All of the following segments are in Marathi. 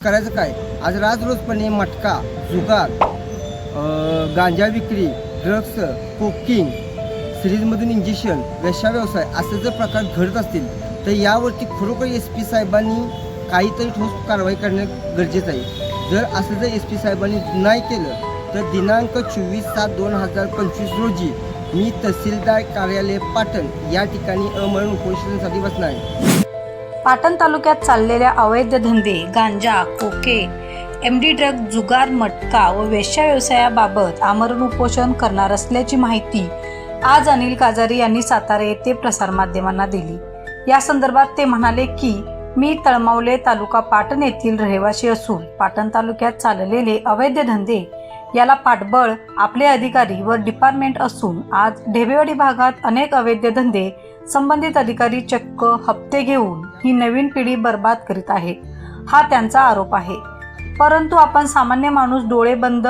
करायचं काय? आज राजरोजपणे मटका जुगार गांजा विक्री ड्रग्स कोकिंग सिरीजमधून इंजेक्शन वेशा व्यवसाय असे जर प्रकार घडत असतील तर यावरती खरोखर एस पी साहेबांनी काहीतरी ठोस कारवाई करणे गरजेचं आहे. जर असं जर एस पी साहेबांनी नाही केलं तर दिनांक चोवीस सात दोन हजार पंचवीस रोजी मी तहसीलदार कार्यालय पाटण या ठिकाणी अमरण उपोषणासाठी बसणार आहे. पाटण तालुक्यात चाललेल्या अवैध धंदे गांजा कोके एम डी ड्रग जुगार मटका व वेश्या व्यवसायाबाबत आमरण उपोषण करणार असल्याची माहिती आज अनिल काजारी यांनी सातारा येथे प्रसारमाध्यमांना दिली. या संदर्भात ते म्हणाले की मी तळमावले तालुका पाटण येथील रहिवासी असून पाटण तालुक्यात चाललेले अवैध धंदे याला पाठबळ आपले अधिकारी व डिपार्टमेंट असून आज ढेबेवाडी भागात अनेक अवैध धंदे संबंधित अधिकारी चक्क हप्ते घेऊन ही नवीन पिढी बर्बाद करीत आहे. हा त्यांचा आरोप आहे. परंतु आपण सामान्य माणूस डोळे बंद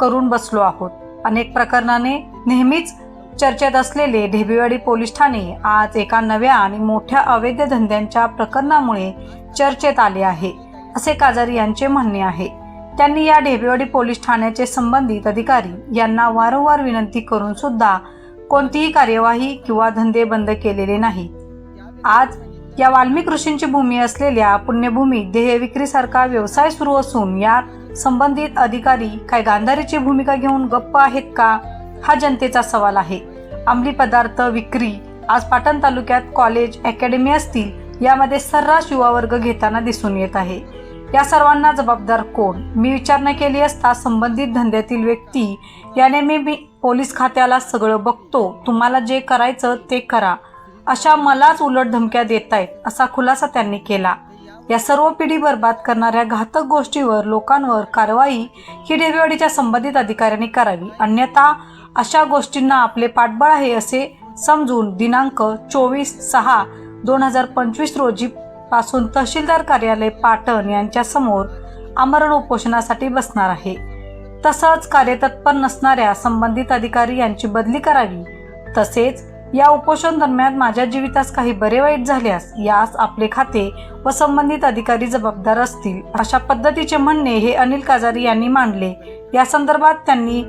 करून बसलो आहोत. अनेक प्रकरणाने नेहमीच चर्चेत असलेले ढेबेवाडी पोलीस ठाणे आज एका नव्या आणि मोठ्या अवैध धंद्यांच्या प्रकरणामुळे चर्चेत आले आहे असे काजारी यांचे म्हणणे आहे. त्यांनी या ढेबेवाडी पोलीस ठाण्याचे संबंधित अधिकारी यांना वारंवार विनंती करून सुद्धा कोणतीही कार्यवाही किंवा धंदे बंद केलेले नाही. आज या वाल्मिक ऋषींची भूमी असलेल्या पुण्यभूमीत देह विक्रीसारखा व्यवसाय सुरू असून यात संबंधित अधिकारी काय गांधारीची भूमिका घेऊन गप्प आहेत का? हा जनतेचा सवाल आहे. अंमली पदार्थ विक्री आज पाटण तालुक्यात कॉलेज अकॅडमी असतील यामध्ये सर्रास युवा वर्ग घेताना दिसून येत आहे. या सर्वांना जबाबदार कोण? मी विचारणा केली असता संबंधित धंद्यातील व्यक्ती याने मी मी पोलीस खात्याला सगळं बघतो. तुम्हाला जे करायचं ते करा. अशा मलाच उलट धमक्या देत आहेत असा खुलासा त्यांनी केला. या सर्व पिढी बर्बाद करणाऱ्या घातक गोष्टीवर लोकांवर कारवाई ही डेवेवाडीच्या संबंधित अधिकाऱ्यांनी करावी. अन्यथा अशा गोष्टींना आपले पाठबळ आहे असे समजून दिनांक चोवीस सहा दोन हजार पंचवीस रोजी पासून तहसीलदार कार्यालय पाटण यांच्यासमोर आमरण उपोषणासाठी बसणार आहे. तसंच कार्यतत्पर नसणाऱ्या संबंधित अधिकारी यांची बदली करावी. तसेच या उपोषण दरम्यान माझ्या जीवितास काही बरे वाईट झाल्यास यास आपले खाते व संबंधित अधिकारी जबाबदार असतील अशा पद्धतीचे म्हणणे हे अनिल काजारी यांनी मांडले. या संदर्भात त्यांनी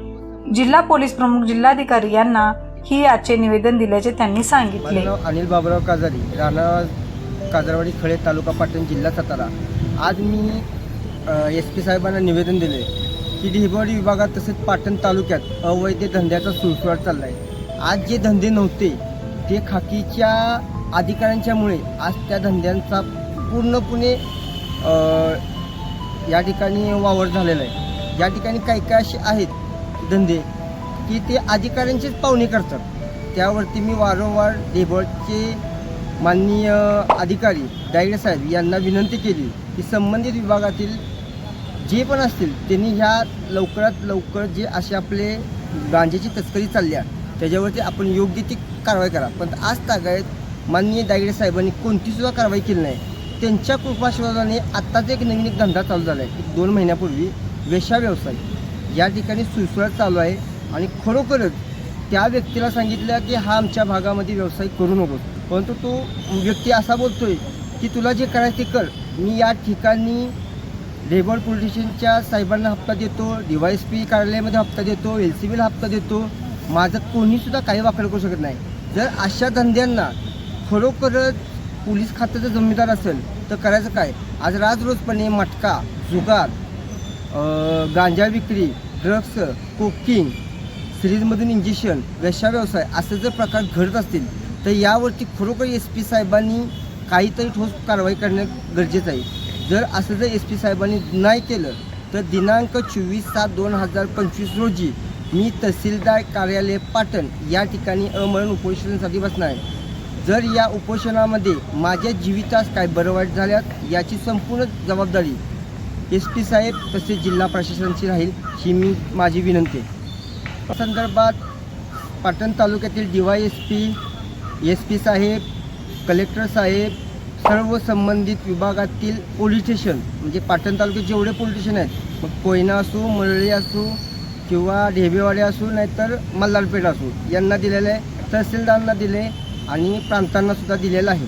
जिल्हा पोलीस प्रमुख जिल्हाधिकारी यांना ही याचे निवेदन दिल्याचे त्यांनी सांगितले. अनिल बाबराव काजारी. राणा काजरवाडी खळे तालुका पाटण जिल्हा सातारा. आज मी एस पी साहेबांना निवेदन दिले की ढेबवाडी विभागात तसेच पाटण तालुक्यात अवैध धंद्याचा सुळसुळाट चालला आहे आज जे धंदे नव्हते ते खाकीच्या अधिकाऱ्यांच्यामुळे आज त्या धंद्यांचा पूर्णपणे या ठिकाणी वावर झालेला आहे. या ठिकाणी काही काही असे आहेत धंदे की ते अधिकाऱ्यांचीच पाहुणे करतात. त्यावरती मी वारंवार देबळचे माननीय अधिकारी डायरे साहेब यांना विनंती केली की संबंधित विभागातील जे पण असतील त्यांनी ह्या लवकरात लवकर जे असे आपले गांजेची तस्करी चालली आहे त्याच्यावरती आपण योग्य ती कारवाई करा. पण आज तागायत माननीय दायगडे साहेबांनी कोणतीसुद्धा कारवाई केली नाही. त्यांच्या कृपाशिवाने आत्ताच एक नवीन एक धंदा चालू झाला आहे एक दोन महिन्यापूर्वी वेशा व्यवसाय. या ठिकाणी सुळसुळाट चालू आहे आणि खरोखरच त्या व्यक्तीला सांगितलं की हा आमच्या भागामध्ये व्यवसाय करू नकोस. परंतु तो व्यक्ती असा बोलतोय की तुला जे करायचं ते कर. मी या ठिकाणी लेबर पोलीस स्टेशनच्या साहेबांना हप्ता देतो डी वाय एस पी कार्यालयामध्ये हप्ता देतो एल सी बीला हप्ता देतो. माझं कोणीसुद्धा काही वाकड करू शकत नाही. जर अशा धंद्यांना खरोखरच पोलीस खात्याचा जमीनदार असेल तर करायचं काय? आज राजरोजपणे मटका जुगार गांजा विक्री ड्रग्स कोकिंग सिरीजमधून इंजेक्शन वेश्या व्यवसाय असे जर प्रकार घडत असतील तर यावरती खरोखर एस पी साहेबांनी काहीतरी ठोस कारवाई करणे गरजेचं आहे. जर असं जर एस पी साहेबांनी नाही केलं तर दिनांक चोवीस सात दोन हजार पंचवीस रोजी मी तहसीलदार कार्यालय पाटण या ठिकाणी अमरण उपोषणासाठी बसणार आहे. जर या उपोषणामध्ये माझ्या जीवितास काय बरं वाईट झाल्यास याची संपूर्ण जबाबदारी एस पी साहेब तसेच जिल्हा प्रशासनाची राहील ही मी माझी विनंती संदर्भात पाटण तालुक्यातील D Y S P S P साहेब कलेक्टर साहेब सर्व संबंधित विभागातील पोलीस स्टेशन म्हणजे पाटण तालुक्यात जेवढे पोलीस स्टेशन आहेत मग कोयना असो मरळी असो किंवा ढेबेवाडी असो नाहीतर मल्हारपेठ असो यांना दिलेलं आहे तहसीलदारांना दिले आणि प्रांतांना सुद्धा दिलेलं आहे.